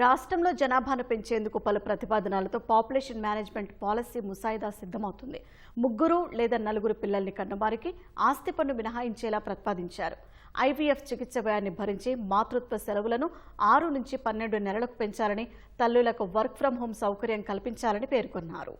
రాష్ట్రంలో జనాభాను పెంచేందుకు పలు ప్రతిపాదనలతో పాపులేషన్ మేనేజ్మెంట్ పాలసీ ముసాయిదా సిద్ధమవుతుంది. ముగ్గురు లేదా నలుగురు పిల్లల్ని కన్నవారికి ఆస్తి పన్ను మినహాయించేలా ప్రతిపాదించారు. ఐవీఎఫ్ చికిత్స వ్యయాన్ని భరించి మాతృత్వ సెలవులను ఆరు నుంచి పన్నెండు నెలలకు పెంచాలని తల్లులకు వర్క్ ఫ్రం హోం సౌకర్యం కల్పించాలని పేర్కొన్నారు.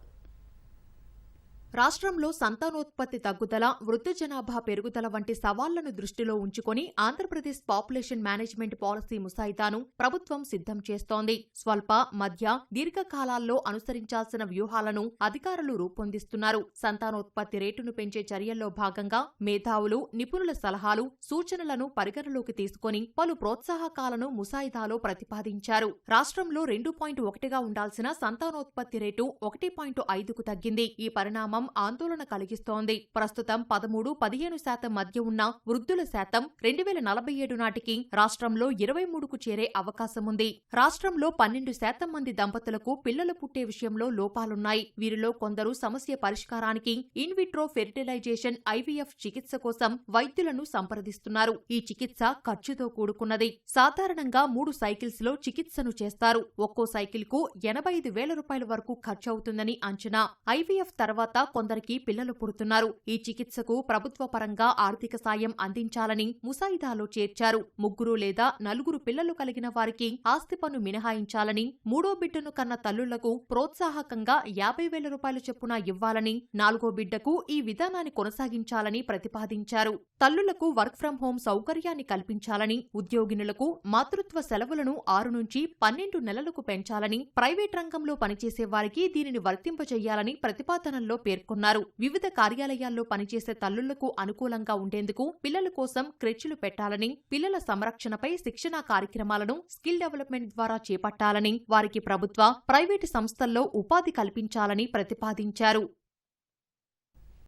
రాష్ట్రంలో సంతానోత్పత్తి తగ్గుదల వృద్ధ జనాభా పెరుగుదల వంటి సవాళ్ళను దృష్టిలో ఉంచుకొని ఆంధ్రప్రదేశ్ పాపులేషన్ మేనేజ్మెంట్ పాలసీ ముసాయిదాను ప్రభుత్వం సిద్ధం చేస్తోంది. స్వల్ప మధ్య దీర్ఘకాలాల్లో అనుసరించాల్సిన వ్యూహాలను అధికారులు రూపొందిస్తున్నారు. సంతానోత్పత్తి రేటును పెంచే చర్యల్లో భాగంగా మేధావులు నిపుణుల సలహాలు సూచనలను పరిగణలోకి తీసుకొని పలు ప్రోత్సాహకాలను ముసాయిదాలో ప్రతిపాదించారు. రాష్ట్రంలో రెండు పాయింట్ ఒకటిగా ఉండాల్సిన సంతానోత్పత్తి రేటు ఒకటి పాయింట్ ఐదుకు తగ్గింది. ఈ పరిణామం ఆందోళన కలిగిస్తోంది. ప్రస్తుతం పదమూడు పదిహేను శాతం మధ్య ఉన్న వృద్ధుల శాతం రెండు వేల నలభై ఏడు నాటికి రాష్ట్రంలో ఇరవై మూడుకు చేరే అవకాశముంది రాష్ట్రంలో పన్నెండు శాతం మంది దంపతులకు పిల్లలు పుట్టే విషయంలో లోపాలున్నాయి. వీరిలో కొందరు సమస్య పరిష్కారానికి ఇన్విట్రో ఫెర్టిలైజేషన్ ఐవీఎఫ్ చికిత్స కోసం వైద్యులను సంప్రదిస్తున్నారు. ఈ చికిత్స ఖర్చుతో కూడుకున్నది. సాధారణంగా మూడు సైకిల్స్లో చికిత్సను చేస్తారు. ఒక్కో సైకిల్కు ఎనభై ఐదు వేల రూపాయల వరకు ఖర్చవుతుందని అంచనా. ఐవీఎఫ్ తర్వాత కొందరికి పిల్లలు పుడుతున్నారు. ఈ చికిత్సకు ప్రభుత్వ పరంగా ఆర్థిక సాయం అందించాలని ముసాయిదాలో చేర్చారు. ముగ్గురు లేదా నలుగురు పిల్లలు కలిగిన వారికి ఆస్తి పన్ను మినహాయించాలని మూడో బిడ్డను కన్న తల్లులకు ప్రోత్సాహకంగా యాభై వేల రూపాయల చొప్పున ఇవ్వాలని నాలుగో బిడ్డకు ఈ విధానాన్ని కొనసాగించాలని ప్రతిపాదించారు. తల్లులకు వర్క్ ఫ్రం హోం సౌకర్యాన్ని కల్పించాలని ఉద్యోగినులకు మాతృత్వ సెలవులను ఆరు నుంచి పన్నెండు నెలలకు పెంచాలని ప్రైవేట్ రంగంలో పనిచేసే వారికి దీనిని వర్తింపజేయాలని ప్రతిపాదనల్లో పేర్కొన్నారు. వివిధ కార్యాలయాల్లో పనిచేసే తల్లులకు అనుకూలంగా ఉండేందుకు పిల్లల కోసం క్రెచ్లు పెట్టాలని పిల్లల సంరక్షణపై శిక్షణా కార్యక్రమాలను స్కిల్ డెవలప్మెంట్ ద్వారా చేపట్టాలని వారికి ప్రభుత్వ ప్రైవేటు సంస్థల్లో ఉపాధి కల్పించాలని ప్రతిపాదించారు.